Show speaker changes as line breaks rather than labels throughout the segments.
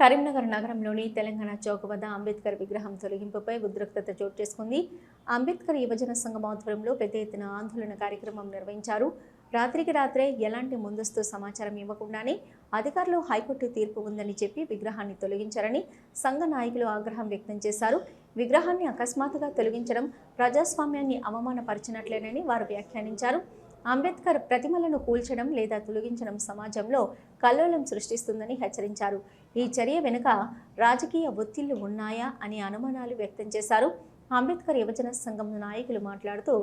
కరీంనగర్ నగరంలోని తెలంగాణ చౌక్ వద్ద అంబేద్కర్ విగ్రహం తొలగింపుపై ఉద్రిక్తత చోటు చేసుకుంది. అంబేద్కర్ యువజన సంఘం ఆధ్వర్యంలో పెద్ద ఎత్తున ఆందోళన కార్యక్రమం నిర్వహించారు. రాత్రికి రాత్రే ఎలాంటి ముందస్తు సమాచారం ఇవ్వకుండానే అధికారులు హైకోర్టు తీర్పు ఉందని చెప్పి విగ్రహాన్ని తొలగించారని సంఘ నాయకులు ఆగ్రహం వ్యక్తం చేశారు. విగ్రహాన్ని అకస్మాత్తుగా తొలగించడం ప్రజాస్వామ్యాన్ని అవమానపరిచినట్లేనని వారు వ్యాఖ్యానించారు. అంబేద్కర్ ప్రతిమలను కూల్చడం లేదా తొలగించడం సమాజంలో కల్లోలం సృష్టిస్తుందని హెచ్చరించారు. ఈ చర్య వెనుక రాజకీయ ఒత్తిళ్ళు ఉన్నాయా అనే అనుమానాలు వ్యక్తం చేశారు. అంబేద్కర్ యువజన సంఘం నాయకులు మాట్లాడుతూ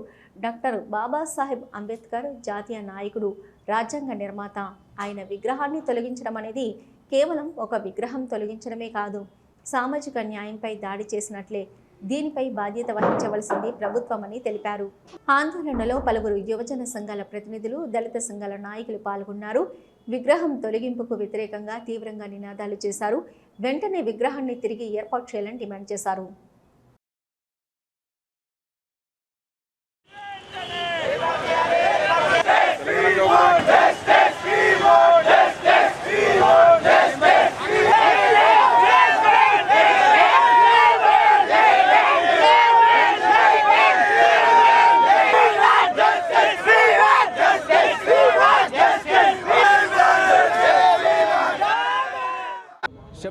డాక్టర్ బాబాసాహెబ్ అంబేద్కర్ జాతీయ నాయకుడు రాజ్యాంగ నిర్మాత. ఆయన విగ్రహాన్ని తొలగించడం అనేది కేవలం ఒక విగ్రహం తొలగించడమే కాదు సామాజిక న్యాయంపై దాడి చేసినట్లే. దీనిపై బాధ్యత వహించవలసింది ప్రభుత్వమని తెలిపారు. ఆందోళనలో పలువురు యువజన సంఘాల ప్రతినిధులు దళిత సంఘాల నాయకులు పాల్గొన్నారు. విగ్రహం తొలగింపుకు వ్యతిరేకంగా తీవ్రంగా నినాదాలు చేశారు. వెంటనే విగ్రహాన్ని తిరిగి ఏర్పాటు చేయాలని డిమాండ్ చేశారు.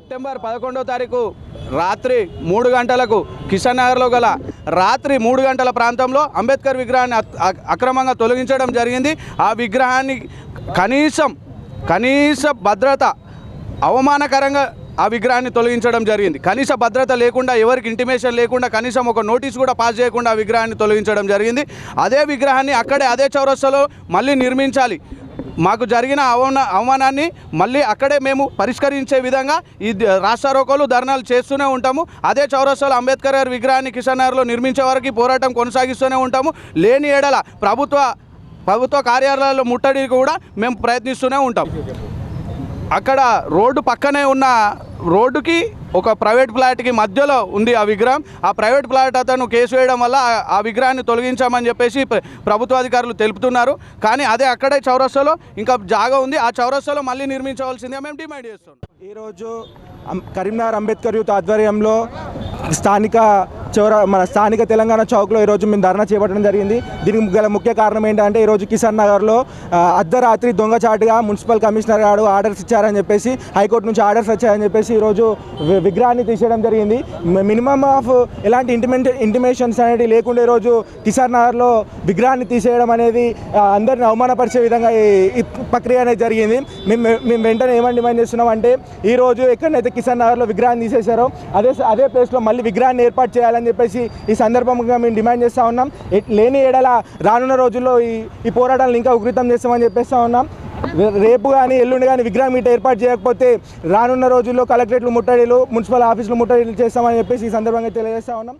సెప్టెంబర్ పదకొండవ తారీఖు రాత్రి మూడు గంటలకు కిషన్ నగర్లో గల రాత్రి మూడు గంటల ప్రాంతంలో అంబేద్కర్ విగ్రహాన్ని అక్రమంగా తొలగించడం జరిగింది. ఆ విగ్రహాన్ని కనీసం కనీస భద్రత అవమానకరంగా ఆ విగ్రహాన్ని తొలగించడం జరిగింది. కనీస భద్రత లేకుండా ఎవరికి ఇంటిమేషన్ లేకుండా కనీసం ఒక నోటీస్ కూడా పాస్ చేయకుండా ఆ విగ్రహాన్ని తొలగించడం జరిగింది. అదే విగ్రహాన్ని అక్కడే అదే చౌరస్తాలో మళ్ళీ నిర్మించాలి. మాకు జరిగిన అవమాన అవమానాన్ని మళ్ళీ అక్కడే మేము పరిష్కరించే విధంగా ఈ ద- ధర్నాలు చేస్తూనే ఉంటాము. అదే చౌరస్తాలో అంబేద్కర్ గారి విగ్రహాన్ని కిషన్ నగర్లో నిర్మించే వరకు పోరాటం కొనసాగిస్తూనే ఉంటాము. లేని ఏడల ప్రభుత్వ ప్రభుత్వ కార్యాలయాల్లో ముట్టడి కూడా మేము ప్రయత్నిస్తూనే ఉంటాం. అక్కడ రోడ్డు పక్కనే ఉన్న రోడ్డుకి ఒక ప్రైవేట్ ఫ్లాట్కి మధ్యలో ఉంది ఆ విగ్రహం. ఆ ప్రైవేట్ ఫ్లాట్ అతను కేసు వేయడం వల్ల ఆ- విగ్రహాన్ని తొలగించామని చెప్పేసి ప్రభుత్వ అధికారులు తెలుపుతున్నారు. కానీ అదే అక్కడే చౌరస్తాలో ఇంకా జాగా ఉంది. ఆ చౌరస్తాలో మళ్ళీ నిర్మించవలసిందే మేము డిమాండ్ చేస్తున్నాం.
ఈరోజు కరీంనగర్ అంబేద్కర్ యూత్ ఆధ్వర్యంలో స్థానిక చౌర మన స్థానిక తెలంగాణ చౌక్లో ఈరోజు మేము ధర్నా చేపట్టడం జరిగింది. దీనికి గల ముఖ్య కారణం ఏంటంటే ఈరోజు కిసాన్ నగర్లో అర్ధరాత్రి దొంగచాటుగా మున్సిపల్ కమిషనర్ గారు ఆర్డర్స్ ఇచ్చారని చెప్పేసి హైకోర్టు నుంచి ఆర్డర్స్ వచ్చాయని చెప్పేసి ఈరోజు విగ్రహాన్ని తీసేయడం జరిగింది. మినిమం ఆఫ్ ఎలాంటి ఇంటిమెంట్ ఇంటిమేషన్స్ అనేవి లేకుండా ఈరోజు కిసాన్ నగర్లో విగ్రహాన్ని తీసేయడం అనేది అందరిని అవమానపరిచే విధంగా ఈ ప్రక్రియ అనేది జరిగింది. మేము మేము వెంటనే ఏమని డిమాండ్ చేస్తున్నాం అంటే ఈరోజు ఎక్కడైతే కిసాన్ నగర్లో విగ్రహాన్ని తీసేశారో అదే అదే ప్లేస్లో మళ్ళీ విగ్రహాన్ని ఏర్పాటు చేయాలి చేయాలని చెప్పేసి ఈ సందర్భంగా మేము డిమాండ్ చేస్తూ ఉన్నాం. లేని ఏడల రానున్న రోజుల్లో ఈ ఈ పోరాటాలను ఇంకా ఉగ్రితం చేస్తామని చెప్పేస్తా ఉన్నాం. రేపు కానీ ఎల్లుండి కానీ విగ్రహం మీట ఏర్పాటు చేయకపోతే రానున్న రోజుల్లో కలెక్టరేట్లు ముట్టడిలు మున్సిపల్ ఆఫీసులు ముట్టడిలు చేస్తామని చెప్పేసి ఈ సందర్భంగా తెలియజేస్తా ఉన్నాం.